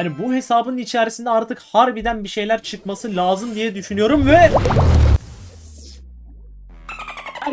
Yani bu hesabın içerisinde artık harbiden bir şeyler çıkması lazım diye düşünüyorum ve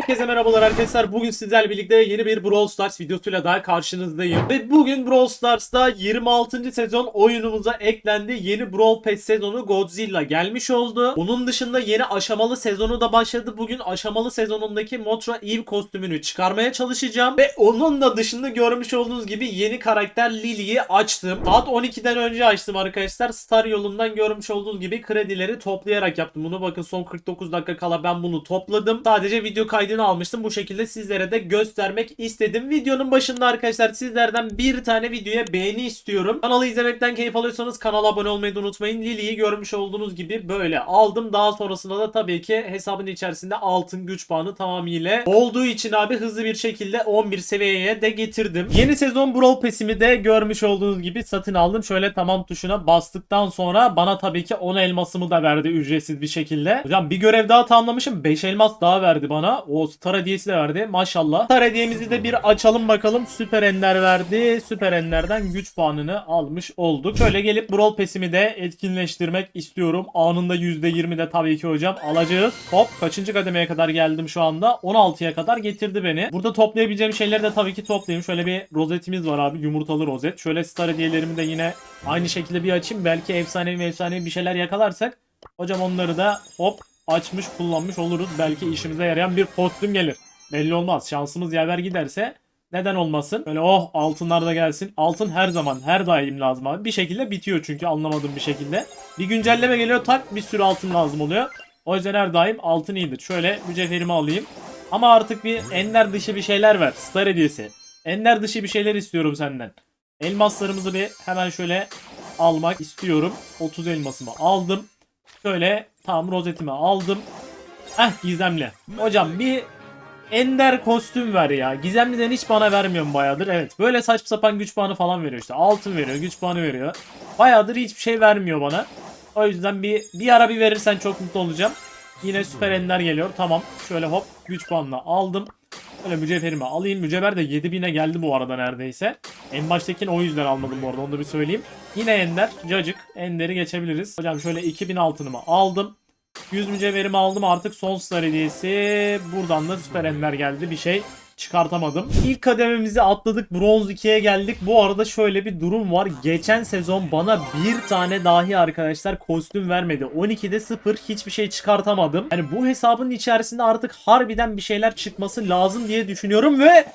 Herkese merhabalar arkadaşlar. Bugün sizlerle birlikte yeni bir Brawl Stars videosuyla daha karşınızdayım. Ve bugün Brawl Stars'ta 26. sezon oyunumuza eklendi. Yeni Brawl Pass sezonu Godzilla gelmiş oldu. Onun dışında yeni aşamalı sezonu da başladı. Bugün aşamalı sezonundaki Motra Eve kostümünü çıkarmaya çalışacağım. Ve onun da dışında görmüş olduğunuz gibi yeni karakter Lily'yi açtım. Saat 12'den önce açtım arkadaşlar. Star yolundan görmüş olduğunuz gibi kredileri toplayarak yaptım. Bunu bakın son 49 dakika kala ben bunu topladım. Sadece video kaydını almıştım. Bu şekilde sizlere de göstermek istedim. Videonun başında arkadaşlar sizlerden bir tane videoya beğeni istiyorum. Kanalı izlemekten keyif alıyorsanız kanala abone olmayı da unutmayın. Lily'yi görmüş olduğunuz gibi böyle aldım. Daha sonrasında da tabii ki hesabın içerisinde altın güç puanı tamamıyla olduğu için abi hızlı bir şekilde 11 seviyeye de getirdim. Yeni sezon Brawl Pass'imi de görmüş olduğunuz gibi satın aldım. Şöyle tamam tuşuna bastıktan sonra bana tabii ki 10 elmasımı da verdi ücretsiz bir şekilde. Hocam bir görev daha tamamlamışım. 5 elmas daha verdi bana. O star hediyesi de verdi. Maşallah. Star hediyemizi de bir açalım bakalım. Süper Ender verdi. Süper Ender'den güç puanını almış olduk. Şöyle gelip Brawl Pass'imi de etkinleştirmek istiyorum. Anında %20 de tabii ki hocam alacağız. Hop kaçıncı kademeye kadar geldim şu anda? 16'ya kadar getirdi beni. Burada toplayabileceğim şeyleri de tabii ki toplayayım. Şöyle bir rozetimiz var abi. Yumurtalı rozet. Şöyle star hediyelerimi de yine aynı şekilde bir açayım. Belki efsanevi efsanevi bir şeyler yakalarsak hocam onları da hop açmış kullanmış oluruz. Belki işimize yarayan bir kostüm gelir. Belli olmaz. Şansımız yaver giderse neden olmasın? Böyle oh altınlar da gelsin. Altın her zaman her daim lazım abi. Bir şekilde bitiyor çünkü anlamadığım bir şekilde. Bir güncelleme geliyor tak bir sürü altın lazım oluyor. O yüzden her daim altın iyidir. Şöyle mücevherimi alayım. Ama artık bir ender dışı bir şeyler ver. Star hediyesi. Ender dışı bir şeyler istiyorum senden. Elmaslarımızı bir hemen şöyle almak istiyorum. 30 elmasımı aldım. Şöyle tam rozetimi aldım. Heh gizemli. Hocam bir ender kostüm ver ya. Gizemliden hiç bana vermiyor bayağıdır. Evet böyle saçma sapan güç puanı falan veriyor işte. Altın veriyor, güç puanı veriyor. Bayağıdır hiçbir şey vermiyor bana. O yüzden bir bir ara bir verirsen çok mutlu olacağım. Yine süper ender geliyor. Tamam. Şöyle hop güç puanını aldım. Böyle mücevherimi alayım. Mücevher de 7000'e geldi bu arada neredeyse. En baştakini o yüzden almadım bu arada onu da bir söyleyeyim. Yine ender. Cacık. Ender'i geçebiliriz. Hocam şöyle 2000 altınımı aldım. 100 mücevherimi aldım artık son star hediyesi. Buradan da süper ender geldi. Bir şey çıkartamadım. İlk kadememizi atladık. Bronz 2'ye geldik. Bu arada şöyle bir durum var. Geçen sezon bana bir tane dahi arkadaşlar kostüm vermedi. 12'de 0 hiçbir şey çıkartamadım. Yani bu hesabın içerisinde artık harbiden bir şeyler çıkması lazım diye düşünüyorum ve.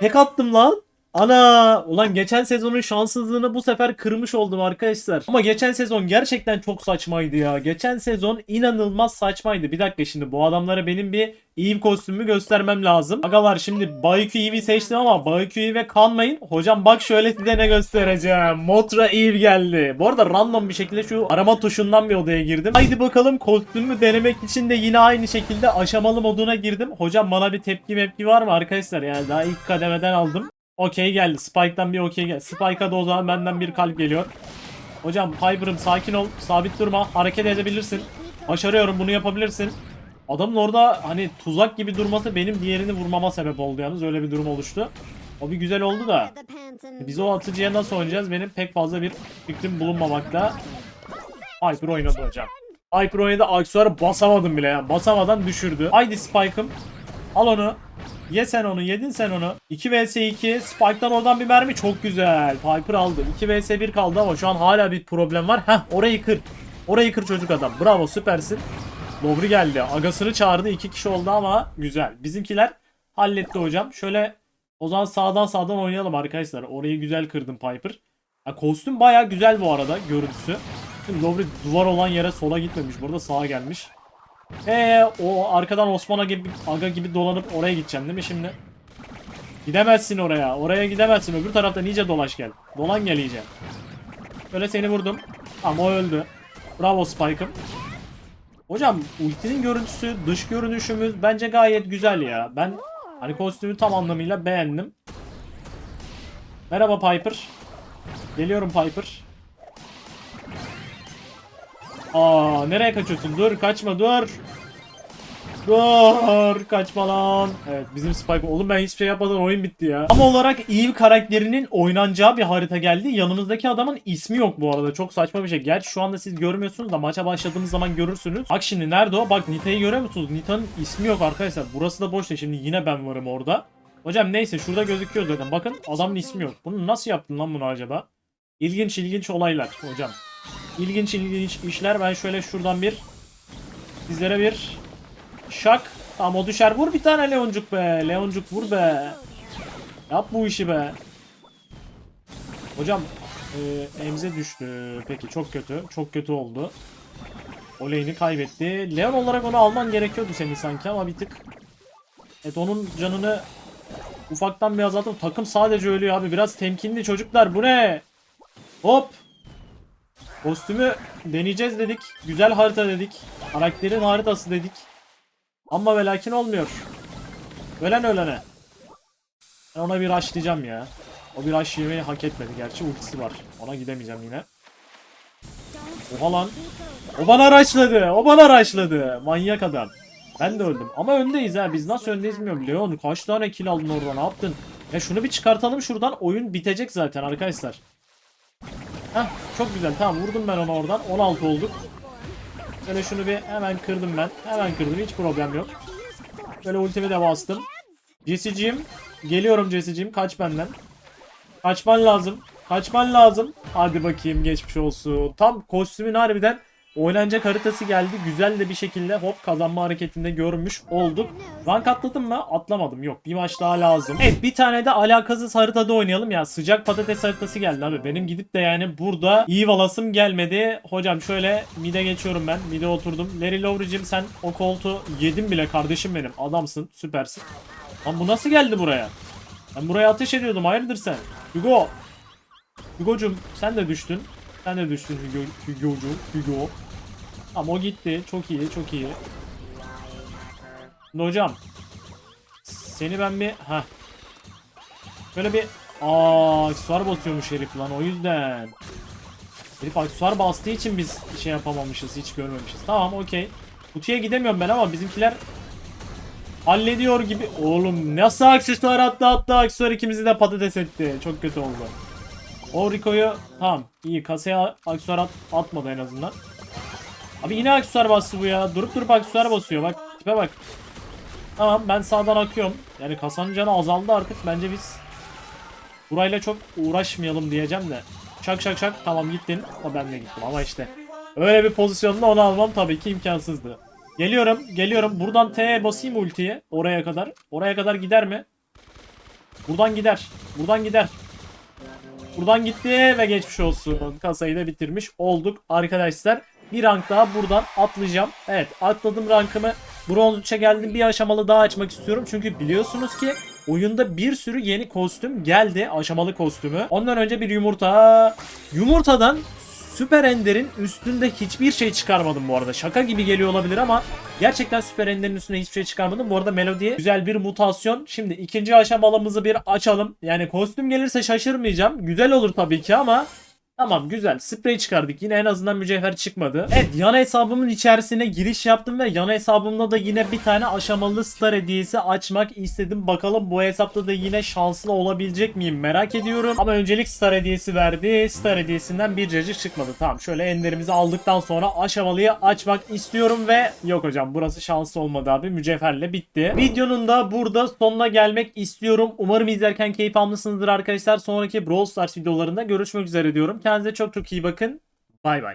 Tek attım lan. Ana ulan geçen sezonun şanssızlığını bu sefer kırmış oldum arkadaşlar. Ama geçen sezon gerçekten çok saçmaydı ya. Geçen sezon inanılmaz saçmaydı. Bir dakika şimdi bu adamlara benim bir Eve kostümümü göstermem lazım. Agalar şimdi Bayku Eve'i seçtim ama Bayku Eve'e kanmayın. Hocam bak şöyle size ne göstereceğim. Motra Eve geldi. Bu arada random bir şekilde şu arama tuşundan bir odaya girdim. Haydi bakalım kostümü denemek için de yine aynı şekilde aşamalı moduna girdim. Hocam bana bir tepki mepki var mı arkadaşlar? Yani daha ilk kademeden aldım. Okey geldi. Spike'dan bir okey geldi. Spike'a da o zaman benden bir kalp geliyor. Hocam Piper'ım sakin ol. Sabit durma. Hareket edebilirsin. Başarıyorum bunu yapabilirsin. Adamın orada hani tuzak gibi durması benim diğerini vurmama sebep oldu yalnız. Öyle bir durum oluştu. O bir güzel oldu da. Biz o atıcıya nasıl oynayacağız benim pek fazla bir fikrim bulunmamakta. Hyper oynadı hocam. Hyper oynadı aksesuarı basamadım bile ya. Basamadan düşürdü. Haydi Spike'ım. Al onu. Ye sen onu. Yedin sen onu. 2 vs 2. Spike'dan oradan bir mermi çok güzel. Piper aldı. 2 vs 1 kaldı ama şu an hala bir problem var. Heh orayı kır. Orayı kır çocuk adam. Bravo süpersin. Dobri geldi. Agasını çağırdı. 2 kişi oldu ama güzel. Bizimkiler halletti hocam. Şöyle o zaman sağdan sağdan oynayalım arkadaşlar. Orayı güzel kırdım Piper. Ha, kostüm baya güzel bu arada görüntüsü. Şimdi Dobry duvar olan yere sola gitmemiş. Burada sağa gelmiş. Eee o arkadan Osman'a gibi aga gibi dolanıp oraya gideceksin değil mi şimdi? Gidemezsin oraya. Oraya gidemezsin. Öbür taraftan iyice dolaş gel. Dolan gel iyice. Böyle seni vurdum. Ama o öldü. Bravo Spike'ım. Hocam ultinin görüntüsü, dış görünüşümüz bence gayet güzel ya. Ben hani kostümü tam anlamıyla beğendim. Merhaba Piper. Geliyorum Piper. Aa nereye kaçıyorsun? Dur kaçma dur. Dur kaçma lan. Evet bizim Spike oğlum ben hiçbir şey yapmadan oyun bitti ya. Ama olarak Eve karakterinin oynanacağı bir harita geldi. Yanımızdaki adamın ismi yok bu arada. Çok saçma bir şey. Gerçi şu anda siz görmüyorsunuz da maça başladığımız zaman görürsünüz. Bak şimdi nerede o? Bak Nita'yı görüyor musunuz? Nita'nın ismi yok arkadaşlar. Burası da boş da şimdi yine ben varım orada. Hocam neyse şurada gözüküyor zaten. Bakın adamın ismi yok. Bunu nasıl yaptın lan bunu acaba? İlginç ilginç olaylar hocam. İlginç ilginç işler. Ben şöyle şuradan bir sizlere bir şak. Tamam o düşer. Vur bir tane Leoncuk be. Leoncuk vur be. Yap bu işi be. Hocam e, Emze düştü. Peki çok kötü. Çok kötü oldu. O lane'i kaybetti. Leon olarak onu alman gerekiyordu seni sanki ama bir tık. Evet onun canını ufaktan bir azalttım. Takım sadece ölüyor abi. Biraz temkinli çocuklar. Bu ne? Hop. Kostümü deneyeceğiz dedik. Güzel harita dedik. Karakterin haritası dedik. Ama ve lakin olmuyor. Ölen ölene. Ben ona bir rushlayacağım ya. O bir rush yemeyi hak etmedi. Gerçi ultisi var. Ona gidemeyeceğim yine. Oha lan. O bana rushladı. O bana rushladı. Manyak adam. Ben de öldüm. Ama öndeyiz ha. Biz nasıl öndeyiz bilmiyorum. Leon kaç tane kill aldın orada ne yaptın? Ya şunu bir çıkartalım şuradan. Oyun bitecek zaten arkadaşlar. Heh, çok güzel. Tamam vurdum ben onu oradan. 16 olduk. Şöyle şunu bir hemen kırdım ben. Hemen kırdım. Hiç problem yok. Böyle ultimi de bastım. Jesse'cim. Geliyorum Jesse'cim. Kaç benden. Kaçman lazım. Kaçman lazım. Hadi bakayım geçmiş olsun. Tam kostümün harbiden oynanacak haritası geldi. Güzel de bir şekilde hop kazanma hareketinde görmüş olduk. Rank atladım mı? Atlamadım. Yok bir maç daha lazım. Evet bir tane de alakasız haritada oynayalım ya. Sıcak patates haritası geldi abi. Benim gidip de yani burada iyi valasım gelmedi. Hocam şöyle mide geçiyorum ben. Mide oturdum. Larry Lowry'cim sen o koltuğu yedin bile kardeşim benim. Adamsın. Süpersin. Lan bu nasıl geldi buraya? Ben buraya ateş ediyordum. Hayırdır sen? Hugo. Hugo'cum sen de düştün. Sen de düştün Hugo. Hugo'cu. Hugo. Tamam o gitti. Çok iyi. Çok iyi. Şimdi hocam. Seni ben bir... Heh. Şöyle bir... Aa, aksesuar basıyormuş herif lan o yüzden. Herif aksesuar bastığı için biz şey yapamamışız. Hiç görmemişiz. Tamam okey. Kutuya gidemiyorum ben ama bizimkiler hallediyor gibi. Oğlum nasıl aksesuar attı attı aksesuar ikimizi de patates etti. Çok kötü oldu. O Rico'yu tamam iyi kasaya aksesuar at, atmadı en azından. Abi yine aksesuar bastı bu ya. Durup durup aksesuar basıyor bak. Tipe bak. Tamam ben sağdan akıyorum. Yani kasanın canı azaldı artık. Bence biz burayla çok uğraşmayalım diyeceğim de. Şak şak şak tamam gittin. O ben de gittim ama işte. Öyle bir pozisyonda onu almam tabii ki imkansızdı. Geliyorum geliyorum. Buradan T'ye basayım ultiye. Oraya kadar. Oraya kadar gider mi? Buradan gider. Buradan gider. Buradan gitti ve geçmiş olsun. Kasayı da bitirmiş olduk arkadaşlar. Bir rank daha buradan atlayacağım. Evet atladım rankımı. Bronz 3'e geldim. Bir aşamalı daha açmak istiyorum. Çünkü biliyorsunuz ki oyunda bir sürü yeni kostüm geldi. Aşamalı kostümü. Ondan önce bir yumurta. Yumurtadan Süper Ender'in üstünde hiçbir şey çıkarmadım bu arada. Şaka gibi geliyor olabilir ama gerçekten Süper Ender'in üstünde hiçbir şey çıkarmadım. Bu arada Melody'ye güzel bir mutasyon. Şimdi ikinci aşamalımızı bir açalım. Yani kostüm gelirse şaşırmayacağım. Güzel olur tabii ki ama Tamam güzel. Sprey çıkardık. Yine en azından mücevher çıkmadı. Evet yan hesabımın içerisine giriş yaptım ve yan hesabımda da yine bir tane aşamalı star hediyesi açmak istedim. Bakalım bu hesapta da yine şanslı olabilecek miyim merak ediyorum. Ama öncelik star hediyesi verdi. Star hediyesinden bir cacık çıkmadı. Tamam şöyle enderimizi aldıktan sonra aşamalıyı açmak istiyorum ve yok hocam burası şanslı olmadı abi. Mücevherle bitti. Videonun da burada sonuna gelmek istiyorum. Umarım izlerken keyif almışsınızdır arkadaşlar. Sonraki Brawl Stars videolarında görüşmek üzere diyorum. Kendinize çok çok iyi bakın. Bay bay.